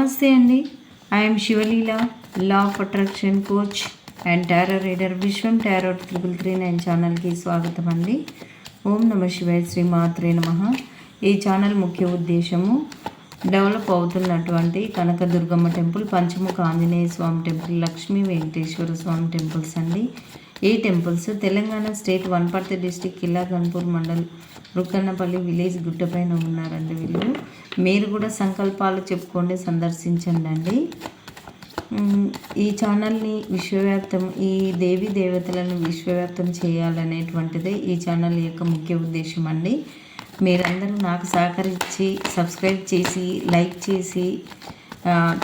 నమస్తే అండి. I'm Sivaleela law of attraction coach and tarot reader Vishwam tarot triple three nine ఛానల్కి స్వాగతం అండి. ఓం నమ శివాయ శ్రీ మాత్రే నమ. ఈ ఛానల్ ముఖ్య ఉద్దేశము డెవలప్ అవుతున్నటువంటి Kanakadurgamma temple Panchamukha Anjaneya Swamy temple Lakshmi Venkateswara Swamy temples అండి. ఈ temples Telangana state Wanaparthy district Killa Ghanpur mandal Rukkannapalli village గుట్టపైన ఉన్నారండి వీళ్ళు. మీరు కూడా సంకల్పాలు చెప్పుకోండి సందర్శించండి అండి ఈ ఛానల్ని విశ్వవ్యాప్తం ఈ దేవి దేవతలను విశ్వవ్యాప్తం చేయాలనేటువంటిదే ఈ ఛానల్ యొక్క ముఖ్య ఉద్దేశం అండి. మీరందరూ నాకు సహకరించి సబ్స్క్రైబ్ చేసి లైక్ చేసి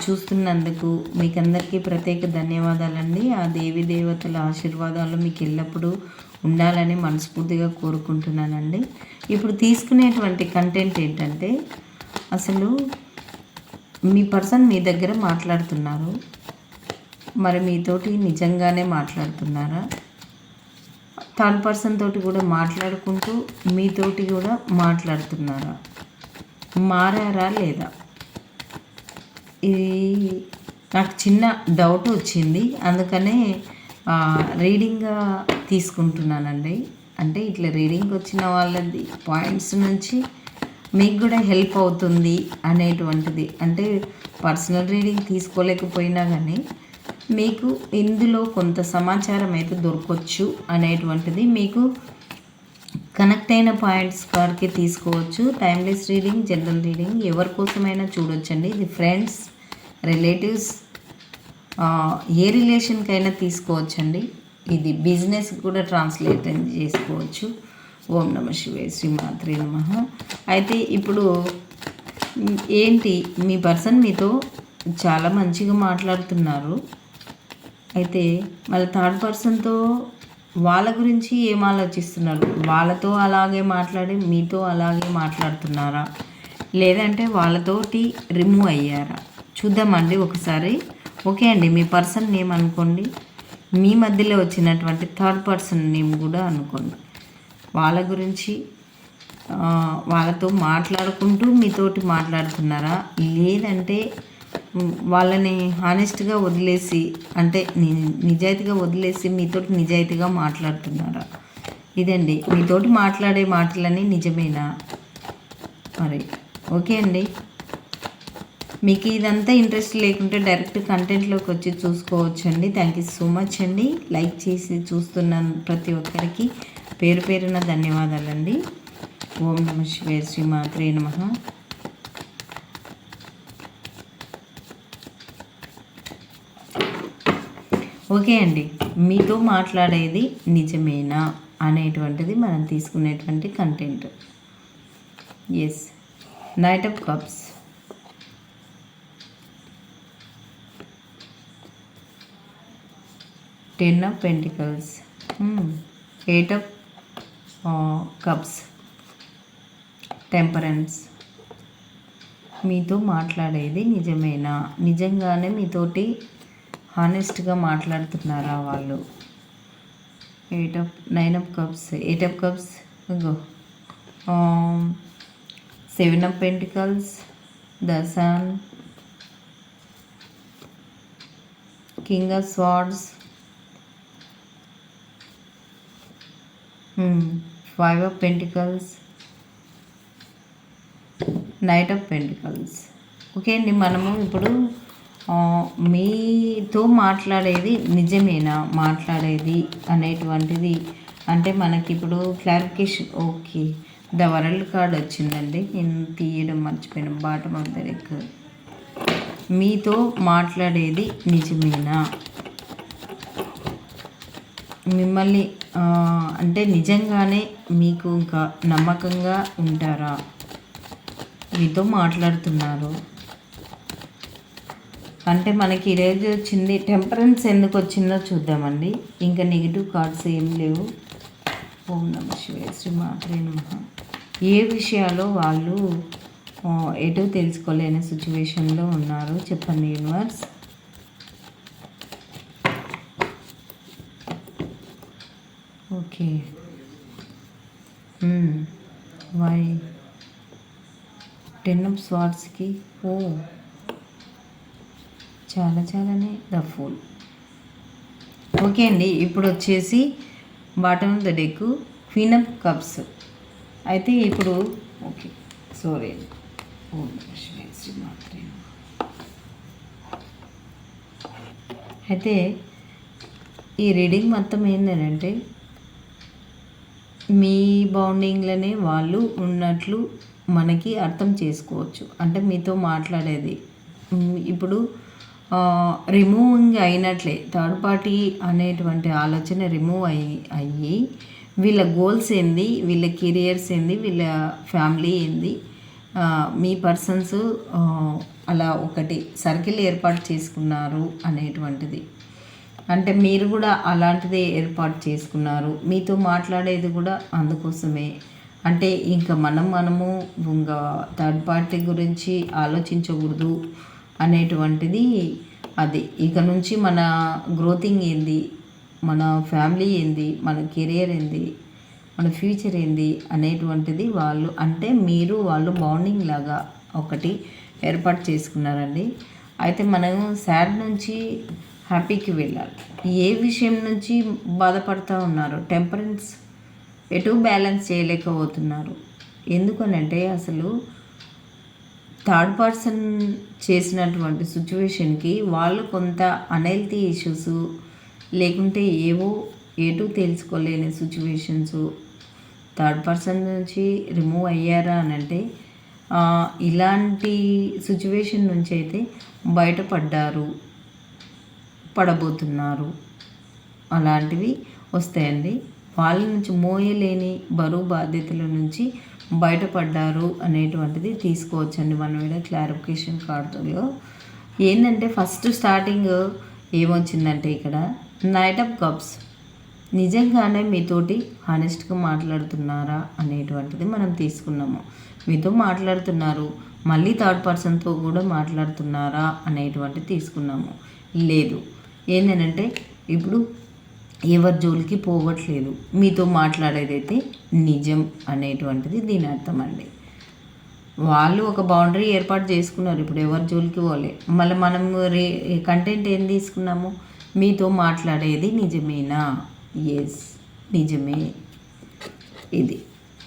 చూస్తున్నందుకు మీకు అందరికీ ప్రత్యేక ధన్యవాదాలండి. ఆ దేవి దేవతల ఆశీర్వాదాలు మీకు ఎల్లప్పుడూ ఉండాలని మనస్ఫూర్తిగా కోరుకుంటున్నానండి. ఇప్పుడు తీసుకునేటువంటి కంటెంట్ ఏంటంటే అసలు మీ పర్సన్ మీ దగ్గర మాట్లాడుతున్నారు. మరి మీతోటి నిజంగానే మాట్లాడుతున్నారా? థర్డ్ పర్సన్ తోటి కూడా మాట్లాడుకుంటూ మీతోటి కూడా మాట్లాడుతున్నారా? మారారా లేదా? ఇది నాకు చిన్న డౌట్ వచ్చింది. అందుకనే రీడింగ్గా తీసుకుంటున్నానండి. అంటే ఇట్లా రీడింగ్ వచ్చిన వాళ్ళది పాయింట్స్ నుంచి మీకు కూడా హెల్ప్ అవుతుంది అనేటువంటిది. అంటే పర్సనల్ రీడింగ్ తీసుకోలేకపోయినా కానీ మీకు ఇందులో కొంత సమాచారం అయితే దొరకవచ్చు అనేటువంటిది మీకు కనెక్ట్ అయిన పాయింట్స్ వారికి తీసుకోవచ్చు. టైమ్లెస్ రీడింగ్ జనరల్ రీడింగ్ ఎవరి కోసమైనా చూడొచ్చండి. ఇది ఫ్రెండ్స్ రిలేటివ్స్ ఏ రిలేషన్కైనా తీసుకోవచ్చండి. ఇది బిజినెస్ కూడా ట్రాన్స్లేట్ చేసుకోవచ్చు. ఓం నమ శివే శ్రీమాత్రి నమ. అయితే ఇప్పుడు ఏంటి? మీ పర్సన్ మీతో చాలా మంచిగా మాట్లాడుతున్నారు. అయితే మళ్ళీ థర్డ్ పర్సన్తో వాళ్ళ గురించి ఏం ఆలోచిస్తున్నారు? వాళ్ళతో అలాగే మాట్లాడి మీతో అలాగే మాట్లాడుతున్నారా? లేదంటే వాళ్ళతోటి రిమూవ్ అయ్యారా? చూద్దామండి ఒకసారి. ఓకే అండి మీ పర్సన్ నేమ్ అనుకోండి. మీ మధ్యలో వచ్చినటువంటి థర్డ్ పర్సన్ నేమ్ కూడా అనుకోండి. వాళ్ళ గురించి వాళ్ళతో మాట్లాడుకుంటూ మీతోటి మాట్లాడుతున్నారా? లేదంటే వాళ్ళని హానెస్ట్గా వదిలేసి అంటే నిజాయితీగా వదిలేసి మీతోటి నిజాయితీగా మాట్లాడుతున్నారా? ఇదండి. మీతోటి మాట్లాడే మాటలని నిజమేనా? మరి ఓకే అండి. మీకు ఇదంతా ఇంట్రెస్ట్ లేకుంటే డైరెక్ట్ కంటెంట్లోకి వచ్చి చూసుకోవచ్చండి. థ్యాంక్ యూ సో మచ్ అండి. లైక్ చేసి చూస్తున్న ప్రతి ఒక్కరికి. పేరు పేరున ధన్యవాదాలండి. ఓం నమ శివాయ శ్రీ మాత్రే నమ. ఓకే అండి. మీతో మాట్లాడేది నిజమేనా అనేటువంటిది మనం తీసుకునేటువంటి content yes knight of cups ten of pentacles eight of cups temperance మీతో మాట్లాడేది నిజమేనా? నిజంగానే మీతోటి హానెస్ట్గా మాట్లాడుతున్నారా వాళ్ళు? Eight of nine of cups eight of cups go seven of pentacles the sun king of swords five of pentacles knight of pentacles okay అండి మనము ఇప్పుడు మీతో మాట్లాడేది నిజమేనా? మాట్లాడేది అనేటువంటిది అంటే మనకి ఇప్పుడు clarification okay. The world card వచ్చిందండి. నేను తీయడం మర్చిపోయిన. బాటమ్ ఆఫ్ ద రెక్ మీతో మాట్లాడేది నిజమేనా? మిమ్మల్ని అంటే నిజంగానే మీకు ఇంకా నమ్మకంగా ఉంటారా? మీతో మాట్లాడుతున్నారు. అంటే మనకి ఈరోజు వచ్చింది టెంపరెన్స్ ఎందుకు వచ్చిందో చూద్దామండి. ఇంకా నెగిటివ్ కార్డ్స్ ఏం లేవు. ఓం నమ శివాయ శ్రీ మాత్రే నమ. ఏ విషయాల్లో వాళ్ళు ఎటు తెలుసుకోలేని సిచ్యువేషన్లో ఉన్నారు? చెప్పండి universe. Okay. Why. Ten of స్వార్ట్స్కి ఓ. చాలా చాలానే ద ఫుల్. ఓకే అండి ఇప్పుడు వచ్చేసి bottom of the deck queen of cups. అయితే ఇప్పుడు ఓకే సారీ అయితే ఈ రీడింగ్ మొత్తం ఏంటంటే మీ బౌండింగ్లోనే వాళ్ళు ఉన్నట్లు మనకి అర్థం చేసుకోవచ్చు. అంటే మీతో మాట్లాడేది. ఇప్పుడు రిమూవింగ్ అయినట్లే. థర్డ్ పార్టీ అనేటువంటి ఆలోచన రిమూవ్ అయ్యి అయ్యి వీళ్ళ గోల్స్ ఏంది వీళ్ళ కెరియర్స్ ఏంది వీళ్ళ ఫ్యామిలీ ఏంది మీ పర్సన్స్ అలా ఒకటి సర్కిల్ ఏర్పాటు చేసుకున్నారు అనేటువంటిది. అంటే మీరు కూడా అలాంటిదే ఏర్పాటు చేసుకున్నారు. మీతో మాట్లాడేది కూడా అందుకోసమే. అంటే ఇంకా మనం మనము ఇంకా థర్డ్ పార్టీ గురించి ఆలోచించకూడదు. అనేటువంటిది అది. ఇక నుంచి మన గ్రోతింగ్ ఏంది? మన ఫ్యామిలీ ఏంది? మన కెరియర్ ఏంది? మన ఫ్యూచర్ ఏంది? అనేటువంటిది వాళ్ళు అంటే మీరు వాళ్ళు బాండింగ్ లాగా ఒకటి ఏర్పాటు చేసుకున్నారండి. అయితే మనం సాడ్ నుంచి హ్యాపీకి వెళ్ళాలి. ఏ విషయం నుంచి బాధపడుతూ ఉన్నారు? టెంపరెన్స్ ఎటు బ్యాలెన్స్ చేయలేకపోతున్నారు? ఎందుకనంటే అసలు థర్డ్ పర్సన్ చేసినటువంటి సిచ్యువేషన్కి వాళ్ళు కొంత అనెల్తీ ఇష్యూస్ లేకుంటే ఏవో ఏటూ తెలుసుకోలేని సిచ్యువేషన్స్ థర్డ్ పర్సన్ నుంచి రిమూవ్ అయ్యారా అని అంటే ఇలాంటి సిచ్యువేషన్ నుంచి అయితే బయటపడ్డారు పడబోతున్నారు. అలాంటివి వస్తాయండి. వాళ్ళ నుంచి మోయలేని బరువు బాధ్యతల నుంచి బయటపడ్డారు అనేటువంటిది తీసుకోవచ్చండి మనం ఇక్కడ క్లారిఫికేషన్ కార్డులో ఏంటంటే ఫస్ట్ స్టార్టింగ్ ఏమొచ్చిందంటే ఇక్కడ నైట్ ఆఫ్ కప్స్ నిజంగానే మీతోటి హానెస్ట్గా మాట్లాడుతున్నారా అనేటువంటిది మనం తీసుకున్నాము. మీతో మాట్లాడుతున్నారు మళ్ళీ థర్డ్ పర్సన్తో కూడా మాట్లాడుతున్నారా అనేటువంటిది తీసుకున్నాము. లేదు. ఏంటంటే ఇప్పుడు ఎవరి జోలికి పోవట్లేదు. మీతో మాట్లాడేదైతే నిజం అనేటువంటిది దీని అర్థం అండి. వాళ్ళు ఒక బౌండరీ ఏర్పాటు చేసుకున్నారు. ఇప్పుడు ఎవరి జోలికి పోలే మళ్ళీ మనం రే కంటెంట్ ఏం తీసుకున్నాము? మీతో మాట్లాడేది నిజమేనా? ఎస్ నిజమే. ఇది.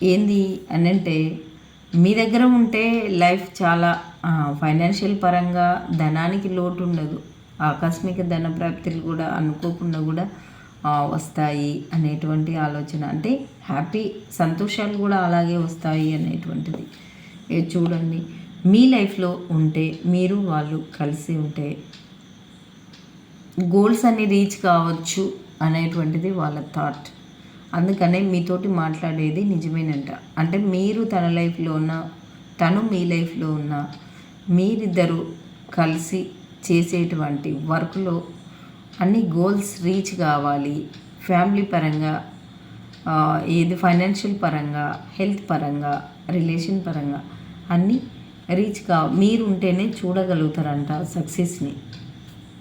ఏంది అని అంటే మీ దగ్గర ఉంటే లైఫ్ చాలా ఫైనాన్షియల్ పరంగా ధనానికి లోటు ఉండదు. ఆకస్మిక ధన ప్రాప్తులు కూడా అనుకోకుండా కూడా వస్తాయి అనేటువంటి ఆలోచన. అంటే హ్యాపీ సంతోషాలు కూడా అలాగే వస్తాయి అనేటువంటిది. చూడండి. మీ లైఫ్లో ఉంటే మీరు వాళ్ళు కలిసి ఉంటే గోల్స్ అన్ని రీచ్ కావచ్చు అనేటువంటిది వాళ్ళ థాట్. అందుకనే మీతోటి మాట్లాడేది నిజమేనంట. అంటే మీరు తన లైఫ్లో ఉన్న తను మీ లైఫ్లో ఉన్న మీరిద్దరూ కలిసి చేసేటువంటి వర్క్లో అన్ని గోల్స్ రీచ్ కావాలి. ఫ్యామిలీ పరంగా ఏది ఫైనాన్షియల్ పరంగా హెల్త్ పరంగా రిలేషన్ పరంగా అన్నీ రీచ్ కా మీరు ఉంటేనే చూడగలుగుతారంట సక్సెస్ని.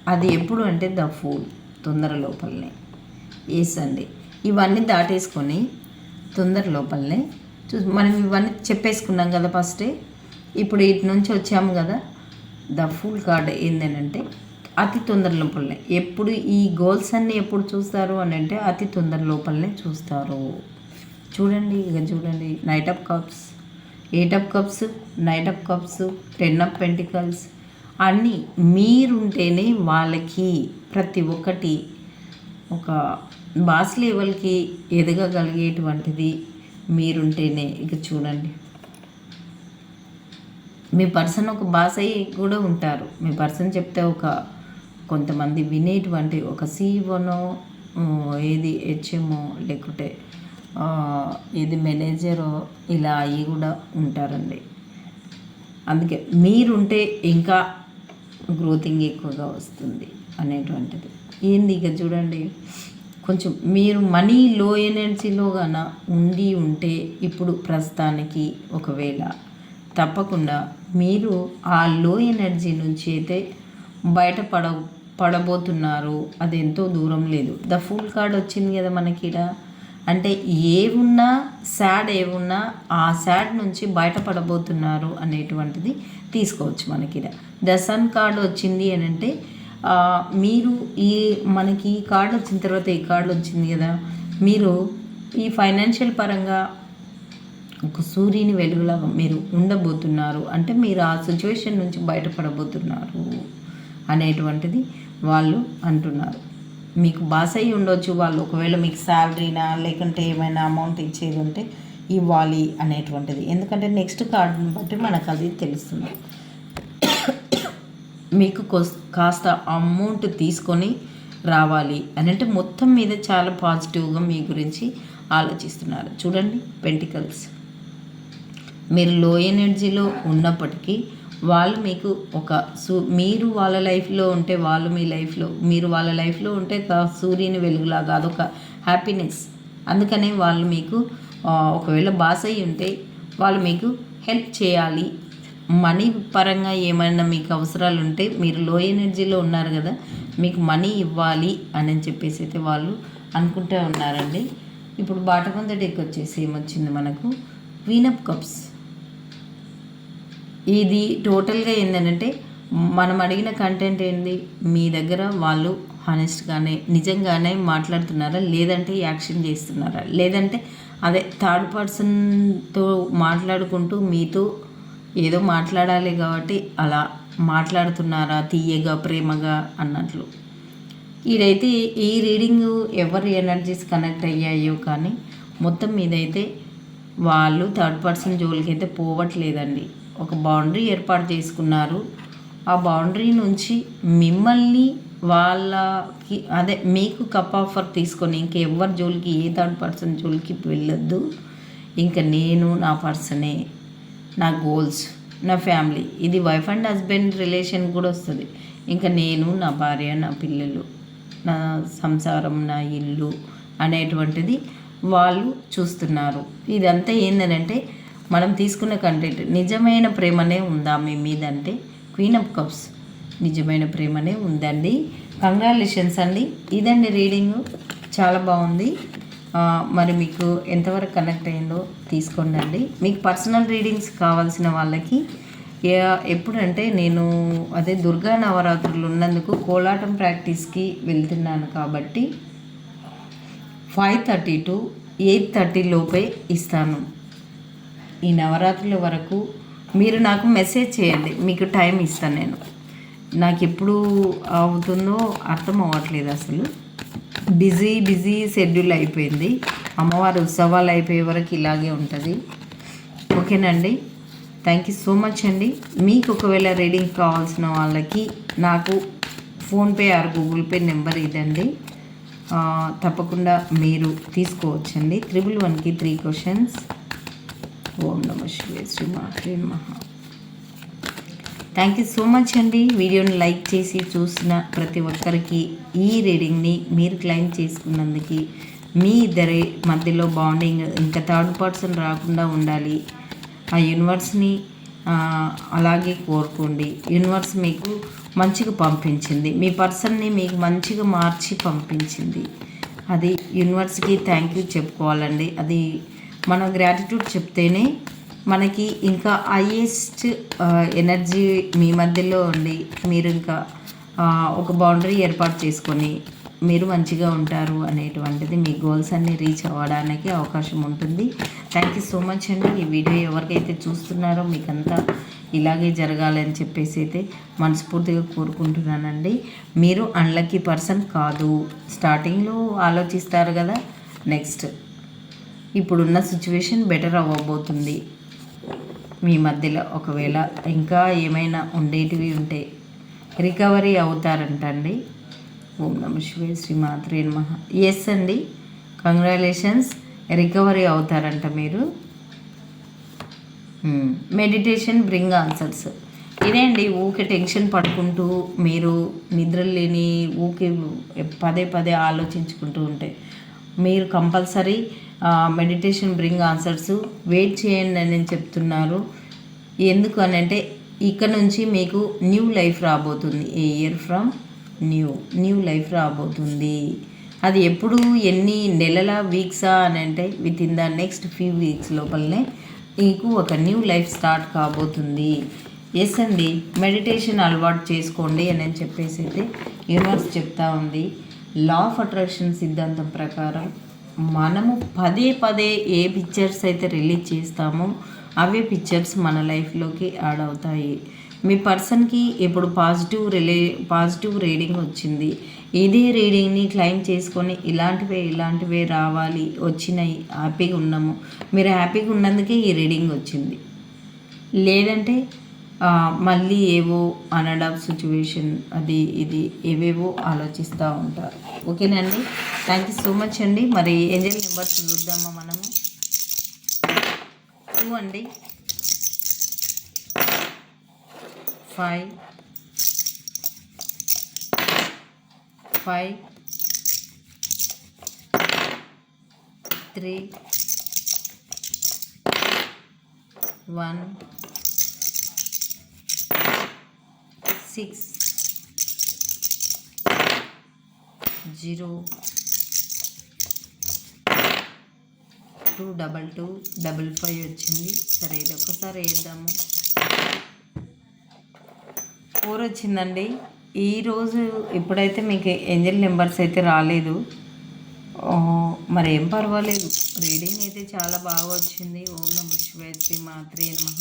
అది ఎప్పుడు అంటే ద ఫూల్ తొందర లోపలనే. ఎస్ అండి. ఇవన్నీ దాటేసుకొని తొందర లోపలనే చూ మనం ఇవన్నీ చెప్పేసుకున్నాం కదా ఫస్టే. ఇప్పుడు ఇటు నుంచి వచ్చాము కదా. ద ఫుల్ కార్డ్ ఏంటంటే అతి తొందర లోపలనే. ఎప్పుడు ఈ గోల్స్ అన్నీ ఎప్పుడు చూస్తారు అని అంటే అతి తొందర లోపలనే చూస్తారు. చూడండి ఇక చూడండి. Knight of cups eight of cups knight of cups ten of pentacles అన్నీ మీరుంటేనే వాళ్ళకి ప్రతి ఒక్కటి ఒక బాస్ లెవెల్కి ఎదగగలిగేటువంటిది మీరుంటేనే. ఇక చూడండి. మీ పర్సన్ ఒక బాస్ అయ్యి కూడా ఉంటారు. మీ పర్సన్ చెప్తే ఒక కొంతమంది వినేటువంటి ఒక సీఈఓనో ఏది హెచ్ఎంఓ లేకుంటే ఏది మేనేజరో ఇలా అయ్యి కూడా ఉంటారండి. అందుకే మీరుంటే ఇంకా గ్రోతింగ్ ఎక్కువగా వస్తుంది అనేటువంటిది. ఏంది ఇక చూడండి కొంచెం మీరు మనీ లో ఎనర్జీలో గాన ఉండి ఉంటే ఇప్పుడు ప్రస్తుతానికి ఒకవేళ తప్పకుండా మీరు ఆ లో ఎనర్జీ నుంచి అయితే బయటపడ పడబోతున్నారు. అది ఎంతో దూరం లేదు. ద ఫుల్ కార్డ్ వచ్చింది కదా మనకి ఈడ అంటే ఏ ఉన్నా సాడ్ ఆ సాడ్ నుంచి బయటపడబోతున్నారు అనేటువంటిది తీసుకోవచ్చు మనకి ద సన్ కార్డు వచ్చింది అని అంటే మీరు ఈ మనకి ఈ కార్డు వచ్చిన తర్వాత ఈ కార్డు వచ్చింది కదా. మీరు ఈ ఫైనాన్షియల్ పరంగా ఒక సూర్యుని వెలుగులాగా మీరు ఉండబోతున్నారు. అంటే మీరు ఆ సిచ్యువేషన్ నుంచి బయటపడబోతున్నారు అనేటువంటిది వాళ్ళు అంటున్నారు. మీకు బాస్ అయ్యి ఉండొచ్చు వాళ్ళు. ఒకవేళ మీకు శాలరీనా లేకుంటే ఏమైనా అమౌంట్ ఇచ్చేది ఉంటే ఇవ్వాలి అనేటువంటిది. ఎందుకంటే నెక్స్ట్ కార్డుని బట్టి మనకు అది తెలుస్తుంది. మీకు కాస్త అమౌంట్ తీసుకొని రావాలి అని అంటే మొత్తం మీద చాలా పాజిటివ్గా మీ గురించి ఆలోచిస్తున్నారు. చూడండి పెంటికల్స్. మీరు లో ఎనర్జీలో ఉన్నప్పటికీ వాళ్ళు మీకు ఒక సూ మీరు వాళ్ళ లైఫ్లో ఉంటే వాళ్ళు మీ లైఫ్లో మీరు వాళ్ళ లైఫ్లో ఉంటే సూర్యుని వెలుగులాగా అదొక హ్యాపీనెస్. అందుకనే వాళ్ళు మీకు ఒకవేళ బాస్ అయి ఉంటే వాళ్ళు మీకు హెల్ప్ చేయాలి. మనీ పరంగా ఏమైనా మీకు అవసరాలు ఉంటే మీరు లో ఎనర్జీలో ఉన్నారు కదా మీకు మనీ ఇవ్వాలి అని చెప్పేసి అయితే వాళ్ళు అనుకుంటూ ఉన్నారండి. ఇప్పుడు బాటకొంద డెక్ వచ్చేసి ఏమొచ్చింది మనకు? వీనప్ కప్స్. ఇది టోటల్గా ఏంటంటే మనం అడిగిన కంటెంట్ ఏంటి మీ దగ్గర వాళ్ళు హానెస్ట్గానే నిజంగానే మాట్లాడుతున్నారా? లేదంటే యాక్షన్ చేస్తున్నారా? లేదంటే అదే థర్డ్ పర్సన్తో మాట్లాడుకుంటూ మీతో ఏదో మాట్లాడాలి కాబట్టి అలా మాట్లాడుతున్నారా? తీయగా ప్రేమగా అన్నట్లు. ఇదైతే ఈ రీడింగ్ ఎవరి ఎనర్జీస్ కనెక్ట్ అయ్యాయో కానీ మొత్తం ఇదైతే వాళ్ళు థర్డ్ పర్సన్ జోలికి అయితే పోవట్లేదండి. ఒక బౌండరీ ఏర్పాటు చేసుకున్నారు. ఆ బౌండరీ నుంచి మిమ్మల్ని వాళ్ళకి అదే మీకు కప్ ఆఫర్ తీసుకొని ఇంకెవ్వరి జోలికి ఏ థర్డ్ పర్సన్ జోలికి వెళ్ళొద్దు. ఇంకా నేను నా పర్సనే నా గోల్స్ నా ఫ్యామిలీ ఇది వైఫ్ అండ్ హస్బెండ్ రిలేషన్ కూడా వస్తుంది. ఇంకా నేను నా భార్య నా పిల్లలు నా సంసారం నా ఇల్లు అనేటువంటిది వాళ్ళు చూస్తున్నారు. ఇదంతా ఏంటంటే మనం తీసుకున్న కంటెంట్ నిజమైన ప్రేమనే ఉందా మీ మీద అంటే క్వీన్ ఆఫ్ కప్స్ నిజమైన ప్రేమనే ఉందండి. కంగ్రాలేషన్స్ అండి. ఇదండి రీడింగ్ చాలా బాగుంది. మరి మీకు ఎంతవరకు కనెక్ట్ అయిందో తీసుకోండి అండి మీకు పర్సనల్ రీడింగ్స్ కావాల్సిన వాళ్ళకి ఎప్పుడంటే నేను అదే దుర్గా నవరాత్రులు ఉన్నందుకు కోలాటం ప్రాక్టీస్కి వెళ్తున్నాను కాబట్టి five thirty to eight thirty లోపే ఇస్తాను. ఈ నవరాత్రుల వరకు మీరు నాకు మెసేజ్ చేయండి. మీకు టైం ఇస్తాను నేను. నాకు ఎప్పుడు అవుతుందో అర్థం అవ్వట్లేదు అసలు. బిజీ బిజీ షెడ్యూల్ అయిపోయింది. అమ్మవారి ఉత్సవాలు అయిపోయే వరకు ఇలాగే ఉంటుంది. ఓకేనండి? థ్యాంక్ యూ సో మచ్ అండి. మీకు ఒకవేళ రీడింగ్ కావాల్సిన వాళ్ళకి నాకు PhonePe or Google Pay number ఇదండి. తప్పకుండా మీరు తీసుకోవచ్చండి. త్రిబుల్ వన్కి త్రీ క్వశ్చన్స్. ఓం నమ శివే శ్రీ మాత్రే మహా. థ్యాంక్ యూ సో మచ్ అండి. వీడియోని లైక్ చేసి చూసిన ప్రతి ఒక్కరికి ఈ రీడింగ్ని మీరు క్లైమ్ చేసుకున్నందుకు మీ ఇద్దరి మధ్యలో బాండింగ్ ఇంకా థర్డ్ పర్సన్ రాకుండా ఉండాలి. ఆ యూనివర్స్ని అలాగే కోరుకోండి. యూనివర్స్ మీకు మంచిగా పంపించింది. మీ పర్సన్ని మీకు మంచిగా మార్చి పంపించింది. అది యూనివర్స్కి థ్యాంక్ యూ చెప్పుకోవాలండి. అది మనం గ్రాటిట్యూడ్ చెప్తేనే మనకి ఇంకా హైయెస్ట్ ఎనర్జీ మీ మధ్యలో ఉండి మీరు ఇంకా ఒక బౌండరీ ఏర్పాటు చేసుకొని మీరు మంచిగా ఉంటారు అనేటువంటిది మీ గోల్స్ అన్ని రీచ్ అవ్వడానికి అవకాశం ఉంటుంది. థ్యాంక్ యూ సో మచ్ అండి. ఈ వీడియో ఎవరికైతే చూస్తున్నారో మీకంతా ఇలాగే జరగాలని చెప్పేసి అయితే మనస్ఫూర్తిగా కోరుకుంటున్నానండి. మీరు అన్లక్కీ పర్సన్ కాదు. స్టార్టింగ్లో ఆలోచిస్తారు కదా. నెక్స్ట్ ఇప్పుడున్న సిచ్యువేషన్ బెటర్ అవ్వబోతుంది. మీ మధ్యలో ఒకవేళ ఇంకా ఏమైనా ఉండేటివి ఉంటే రికవరీ అవుతారంటండి. ఓం నమ శివే శ్రీ మాత్రే నమః. ఎస్ అండి. కంగ్రాచులేషన్స్ రికవరీ అవుతారంట మీరు. మెడిటేషన్ బ్రింగ్ ఆన్సర్స్ ఇదే అండి ఊకే టెన్షన్ పడుకుంటూ మీరు నిద్ర లేని ఊకే పదే పదే ఆలోచించుకుంటూ ఉంటే మీరు compulsory meditation bring answers wait చేయండి అని చెప్తున్నారు. ఎందుకు అని అంటే ఇక్కడ నుంచి మీకు న్యూ లైఫ్ రాబోతుంది. A year from new new life రాబోతుంది. అది ఎప్పుడు ఎన్ని నెలల వీక్సా అని అంటే within the next few weeks లోపలనే మీకు ఒక న్యూ లైఫ్ స్టార్ట్ కాబోతుంది. ఎస్ అండి. మెడిటేషన్ అలవాటు చేసుకోండి అని అని చెప్పేసి అయితే యూనివర్స్ చెప్తా ఉంది. లా ఆఫ్ అట్రాక్షన్ సిద్ధాంతం ప్రకారం మనము పదే పదే ఏ పిక్చర్స్ అయితే రిలీజ్ చేస్తామో అవే పిక్చర్స్ మన లైఫ్లోకి యాడ్ అవుతాయి. మీ పర్సన్కి ఇప్పుడు పాజిటివ్ రిలే పాజిటివ్ రీడింగ్ వచ్చింది. ఇదే రీడింగ్ని క్లైమ్ చేసుకొని ఇలాంటివే ఇలాంటివే రావాలి వచ్చినాయి హ్యాపీగా ఉన్నాము. మీరు హ్యాపీగా ఉన్నందుకే ఈ రీడింగ్ వచ్చింది. లేదంటే మళ్ళీ ఏవో అనడం సిచ్యువేషన్ అది ఇది ఏవేవో ఆలోచిస్తూ ఉంటారు. ఓకేనండి థ్యాంక్ యూ సో మచ్ అండి. మరి ఏంజల్ నెంబర్స్ చూద్దామా మనము? టూ అండి. Five five three one six. Zero. Two double two double five వచ్చింది. సరే ఇది ఒక్కసారి వేద్దాము. ఫోర్ వచ్చిందండి. ఈరోజు ఇప్పుడైతే మీకు ఏంజల్ నెంబర్స్ అయితే రాలేదు. మరి ఏం పర్వాలేదు. రీడింగ్ అయితే చాలా బాగా వచ్చింది. ఓం నమ శివాయ శ్రీ మాత్రే నమ.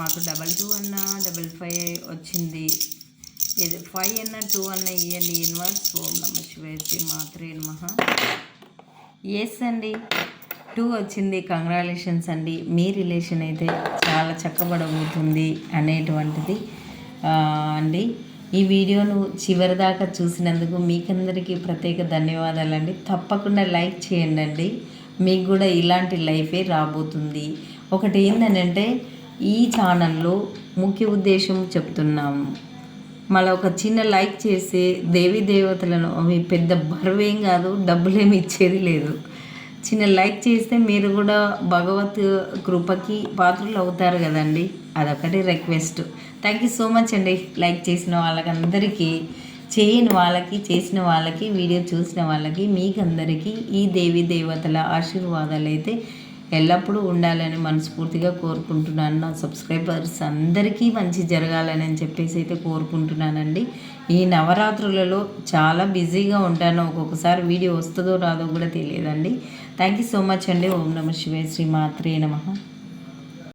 మాకు డబల్ టూ అన్న డబల్ ఫైవ్ వచ్చింది. ఇది ఫైవ్ అన్న టూ అన్న ఇవ్వండి ఇన్వర్స్ ఓం నమ శివేసి మాత్రే నమ. ఎస్ అండి. టూ వచ్చింది. కంగ్రాలేషన్స్ అండి. మీ రిలేషన్ అయితే చాలా చక్కబడబోతుంది అనేటువంటిది అండి. ఈ వీడియోను చివరి దాకా చూసినందుకు మీకందరికీ ప్రత్యేక ధన్యవాదాలండి. తప్పకుండా లైక్ చేయండి అండి మీకు కూడా ఇలాంటి లైఫే రాబోతుంది. ఒకటి ఏంటంటే ఈ ఛానల్లో ముఖ్య ఉద్దేశం చెప్తున్నాము మళ్ళీ ఒక చిన్న లైక్ చేసి దేవీ దేవతలను అవి పెద్ద బరువేం కాదు డబ్బులేమి ఇచ్చేది లేదు. చిన్న లైక్ చేస్తే మీరు కూడా భగవత్ కృపకి పాత్రలు అవుతారు కదండి. అదొకటి request. Thank you so much అండి. లైక్ చేసిన వాళ్ళకందరికీ చేయని వాళ్ళకి చేసిన వాళ్ళకి వీడియో చూసిన వాళ్ళకి మీకందరికీ ఈ దేవి దేవతల ఆశీర్వాదాలు అయితే ఎల్లప్పుడూ ఉండాలని మనస్ఫూర్తిగా కోరుకుంటున్నాను. నా సబ్స్క్రైబర్స్ అందరికీ మంచి జరగాలని అని చెప్పేసి అయితే కోరుకుంటున్నానండి. ఈ నవరాత్రులలో చాలా బిజీగా ఉంటాను. ఒక్కొక్కసారి వీడియో వస్తుందో రాదో కూడా తెలియదండి. థ్యాంక్ యూ సో మచ్ అండి. ఓం నమ శివాయ శ్రీ మాత్రే నమ.